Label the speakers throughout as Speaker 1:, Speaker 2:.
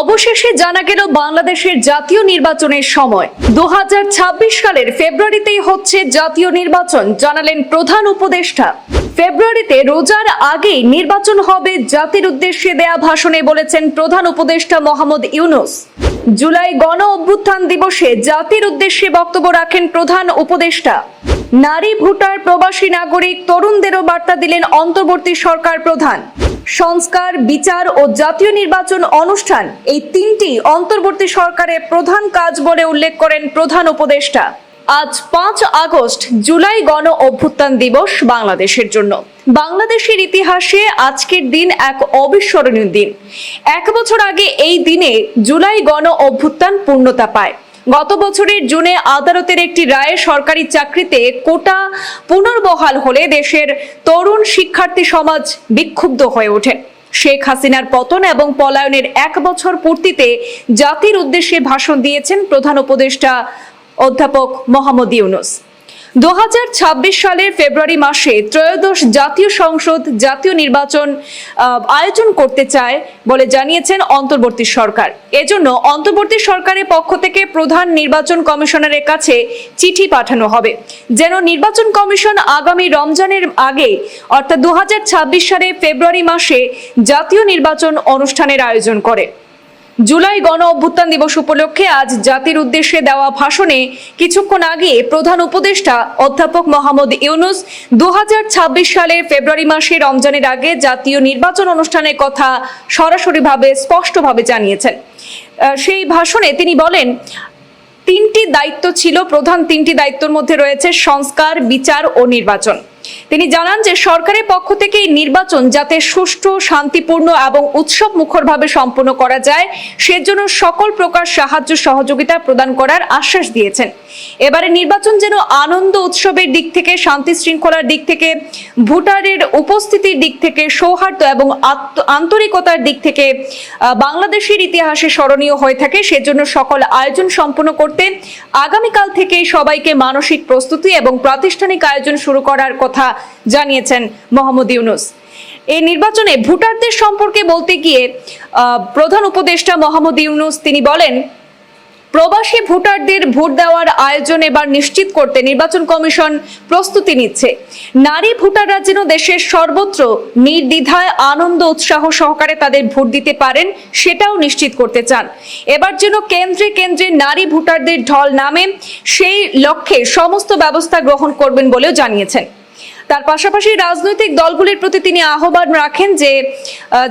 Speaker 1: অবশেষে জানা গেল বাংলাদেশের জাতীয় নির্বাচনের সময়। দু সালের ফেব্রুয়ারিতেই হচ্ছে জাতীয় নির্বাচন, জানালেন প্রধান উপদেষ্টা। ফেব্রুয়ারিতে রোজার আগেই নির্বাচন হবে জাতির উদ্দেশ্যে দেয়া ভাষণে বলেছেন প্রধান উপদেষ্টা মোহাম্মদ ইউনুস। জুলাই গণ অভ্যুত্থান দিবসে জাতির উদ্দেশ্যে বক্তব্য রাখেন প্রধান উপদেষ্টা। নারী ভোটার, প্রবাসী নাগরিক, তরুণদেরও বার্তা দিলেন অন্তর্বর্তী সরকার প্রধান। সংস্কার, বিচার ও জাতীয় নির্বাচন অনুষ্ঠান এই তিনটি অন্তর্বর্তী সরকারের প্রধান কাজ বলে উল্লেখ করেন প্রধান উপদেষ্টা। আজ পাঁচ আগস্ট, জুলাই গণ অভ্যুত্থান দিবস বাংলাদেশের জন্য। বাংলাদেশের ইতিহাসে আজকের দিন এক অবিস্মরণীয় দিন। এক বছর আগে এই দিনে জুলাই গণ অভ্যুত্থান পূর্ণতা পায়। গত বছরের জুনে আদালতের একটি রায়ে সরকারি চাকরিতে কোটা পুনর্বহাল হলে দেশের তরুণ শিক্ষার্থী সমাজ বিক্ষুব্ধ হয়ে ওঠে। শেখ হাসিনার পতন এবং পলায়নের এক বছর পূর্তিতে জাতির উদ্দেশ্যে ভাষণ দিয়েছেন প্রধান উপদেষ্টা অধ্যাপক মোহাম্মদ ইউনুস। দু হাজার ছাব্বিশ সালের ফেব্রুয়ারি মাসে ত্রয়োদশ জাতীয় সংসদ জাতীয় নির্বাচন আয়োজন করতে চায় বলে জানিয়েছেন অন্তর্বর্তী সরকার। এজন্য অন্তর্বর্তী সরকারের পক্ষ থেকে প্রধান নির্বাচন কমিশনারের কাছে চিঠি পাঠানো হবে। যেন নির্বাচন কমিশন আগামী রমজানের আগে, অর্থাৎ দু সালের ফেব্রুয়ারি মাসে জাতীয় নির্বাচন অনুষ্ঠানের আয়োজন করে। জুলাই গণ অভ্যুত্থান দিবস উপলক্ষে আজ জাতির উদ্দেশ্যে দেওয়া ভাষণে কিছুক্ষণ আগে প্রধান উপদেষ্টা অধ্যাপক মোহাম্মদ ইউনুস দু সালের ফেব্রুয়ারি মাসে রমজানের আগে জাতীয় নির্বাচন অনুষ্ঠানের কথা সরাসরিভাবে, স্পষ্টভাবে জানিয়েছেন। সেই ভাষণে তিনি বলেন, তিনটি দায়িত্ব ছিল, প্রধান তিনটি দায়িত্বের মধ্যে রয়েছে সংস্কার, বিচার ও নির্বাচন। তিনি জানান যে সরকারের পক্ষ থেকে নির্বাচন যাতে সুষ্ঠু, শান্তিপূর্ণ এবং উৎসব মুখরভাবে সম্পন্ন করা যায়, সেজন্য সকল প্রকার সাহায্য সহযোগিতা প্রদান করার আশ্বাস দিয়েছেন। এবারে নির্বাচন যেন আনন্দ উৎসবের দিক থেকে, শান্তি শৃঙ্খলার দিক থেকে, ভোটারের উপস্থিতির দিক থেকে, সৌহার্দ্য এবং আন্তরিকতার দিক থেকে বাংলাদেশের ইতিহাসে স্মরণীয় হয়ে থাকে, সেজন্য সকল আয়োজন সম্পন্ন করতে আগামীকাল থেকে সবাইকে মানসিক প্রস্তুতি এবং প্রাতিষ্ঠানিক আয়োজন শুরু করার কথা জানিয়েছেন মোহাম্মদ ইউনুস। এই নির্বাচনে ভোটারদের সম্পর্কে বলতে গিয়ে প্রধান উপদেষ্টা মোহাম্মদ ইউনুস তিনি বলেন, প্রবাসী ভোটারদের ভোট দেওয়ার আয়োজন এবার নিশ্চিত করতে নির্বাচন কমিশন প্রস্তুতি নিচ্ছে। নারী ভোটাররা যেন দেশের সর্বত্র নির্দ্বিধায় আনন্দ, উৎসাহ সহকারে তাদের ভোট দিতে পারেন, সেটাও নিশ্চিত করতে চান। এবার যেন কেন্দ্রে কেন্দ্রে নারী ভোটারদের ঢল নামে, সেই লক্ষ্যে সমস্ত ব্যবস্থা গ্রহণ করবেন বলেও জানিয়েছেন। তার পাশাপাশি রাজনৈতিক দলগুলির প্রতি তিনি আহ্বান রাখেন যে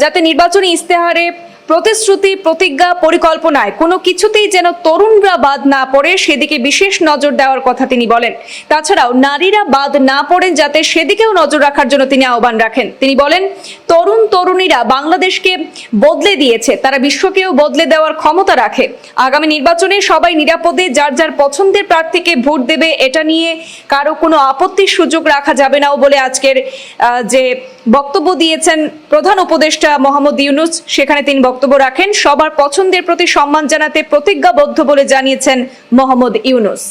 Speaker 1: যাতে নির্বাচনী ইস্তেহারে প্রতিশ্রুতি, প্রতিজ্ঞা, পরিকল্পনায় কোনো কিছুতেই যেন তরুণরা বাদ না পড়ে, সেদিকে বিশেষ নজর দেওয়ার কথা তিনি বলেন। তাছাড়াও নারীরা বাদ না পড়েন যাতে সেদিকেও নজর রাখার জন্য তিনি আহ্বান রাখেন। তিনি বলেন, তরুণ তরুণীরা বাংলাদেশকে বদলে দিয়েছে। তারা বিশ্বকেও বদলে দেওয়ার ক্ষমতা রাখে। আগামী নির্বাচনে সবাই নিরাপদে, যার যার পছন্দের প্রার্থীকে ভোট দেবে, এটা নিয়ে কারও কোনো আপত্তির সুযোগ রাখা যাবে না বলে আজকের যে বক্তব্য দিয়েছেন প্রধান উপদেষ্টা মোহাম্মদ ইউনুস। সেখানে তিনি বক্তব্য রাখেন, সবার পছন্দের প্রতি সম্মান জানাতে প্রতিজ্ঞাবদ্ধ বলে জানিয়েছেন মোহাম্মদ ইউনুস।